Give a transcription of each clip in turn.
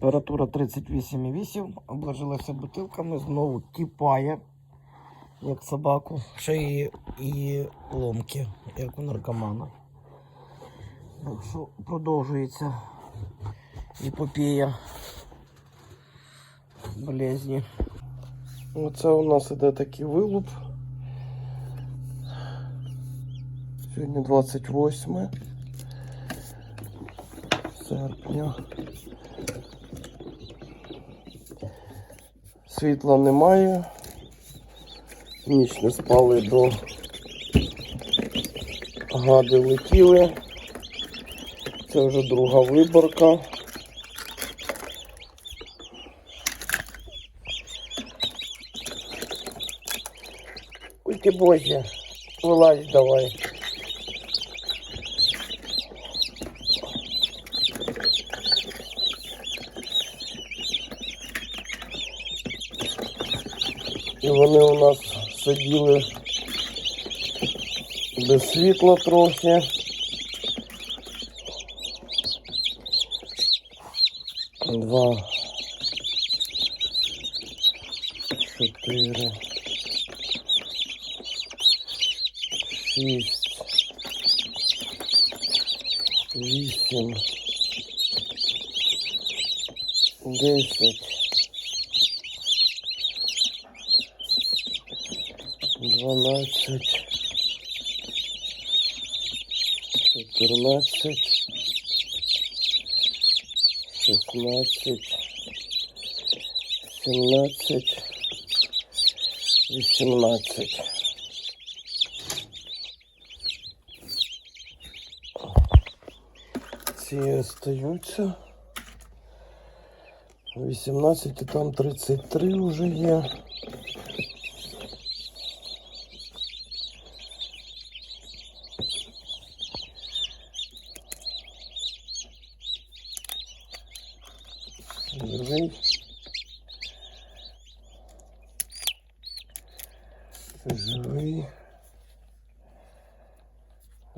Температура 38,8. Обложилася бутилками, знову кипає, як собаку. Ще і, і ломки, як у наркомана. Так що продовжується епопея болезні. Оце у нас іде такий вилуп. Сьогодні 28 серпня. Світла немає. Ніч не спали до гади летіли. Це вже друга виборка. Ой ти боже, вилазь давай. І вони у нас сиділи без світла трохи. Два. Чотири. Шість. Вісім. Десять. Дванадцять. Чотирнадцять. Шістнадцять. Сімнадцять. Вісімнадцять. Ці остаються. 18 і там 33 вже є. Живий. Живий.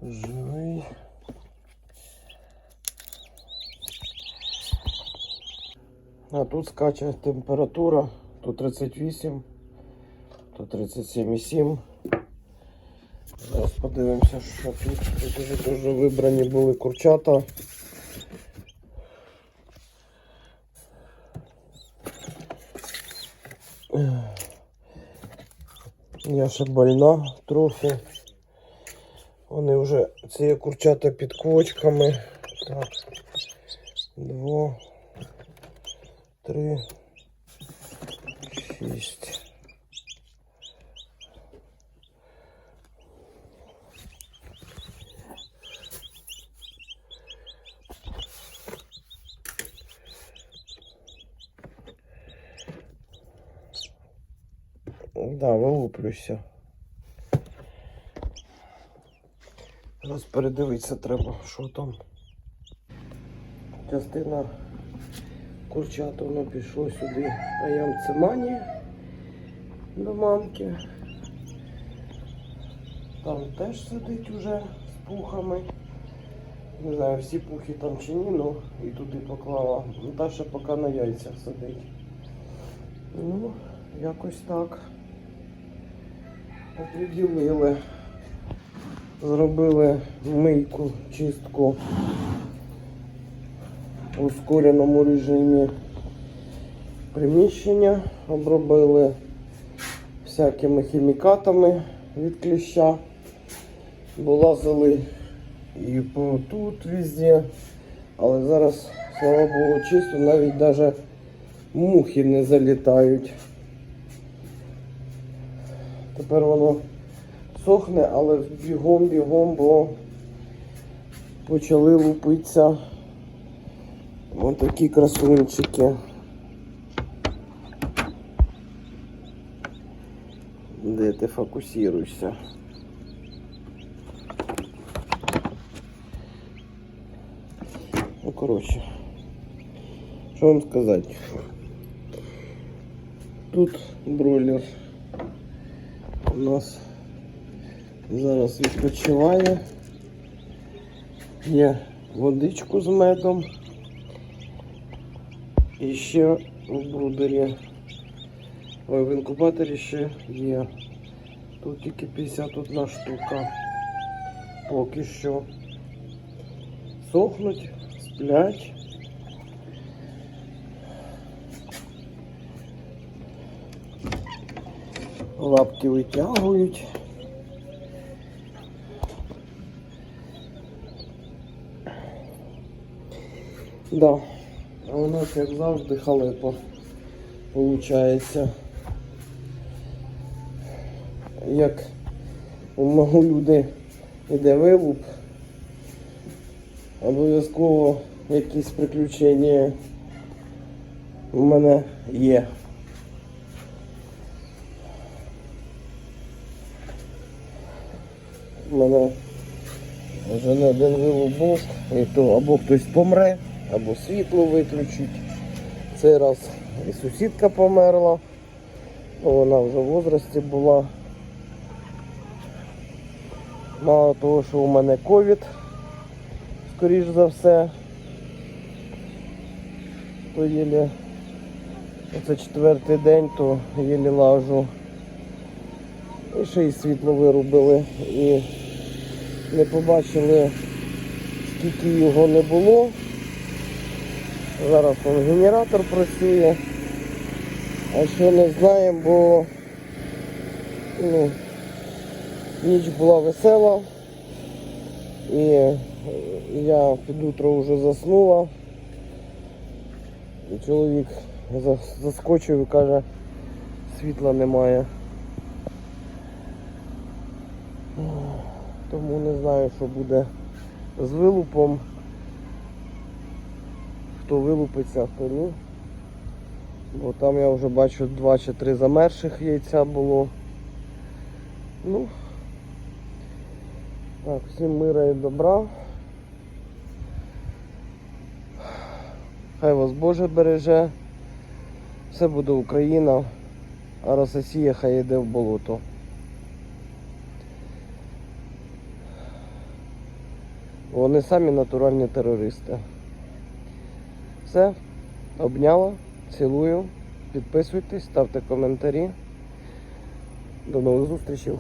Живий. А тут скаче температура, то 38, то 37,7. Зараз подивимося, що тут. Тут вже дуже вибрані були курчата. Я ще больна трохи. Вони вже ці курчата під кочками. Так. Два. Три. Шість. Да, вилуплюся. Зараз передивитися треба, що там. Частина курчат воно пішло сюди на ямцемані до мамки. Там теж сидить уже з пухами. Не знаю, всі пухи там чи ні, ну і туди поклала. Наташа поки на яйцях сидить. Ну, якось так. Оприділили. Зробили мийку, чистку у ускореному режимі приміщення, обробили всякими хімікатами від кліща, булазили і по тут везде, але зараз, слава Богу, чисто, навіть навіть мухи не залітають. Тепер воно сохне, але бігом-бігом, бо почали лупитися Ось такі красунчики. Де ти фокусируєшся? Ну, коротше, що вам сказати? Тут бройлер у нас зараз відпочиває. Є водичку з медом. І ще в брудері. Ой, в інкубаторі ще є. Тут тільки 51 штука. Поки що. Сохнуть, сплять. Лапки витягують. Да. У нас, як завжди, халепа получається. Як у мого люди йде вилуп, обов'язково якісь приключення у мене є. У мене вже не один вилуп і то або хтось помре, або світло виключить. Цей раз і сусідка померла, ну, вона вже в возрасті була. Мало того, що у мене ковід, скоріш за все, то єлі оце четвертий день, то єлі лажу. І ще й світло вирубили і не побачили, скільки його не було. Зараз он генератор працює. А що не знаємо, бо ну, ніч була весела. І я під утро вже заснула. І чоловік заскочив і каже, світла немає. Тому не знаю, що буде з вилупом. Хто вилупиться, хто ні. Бо там я вже бачу два чи три замерших яйця було. Ну. Так, всім мира і добра. Хай вас Боже береже. Все буде Україна, а Росія хай йде в болото. Вони самі натуральні терористи. Все, обняла, цілую. Підписуйтесь, ставте коментарі. До нових зустрічей.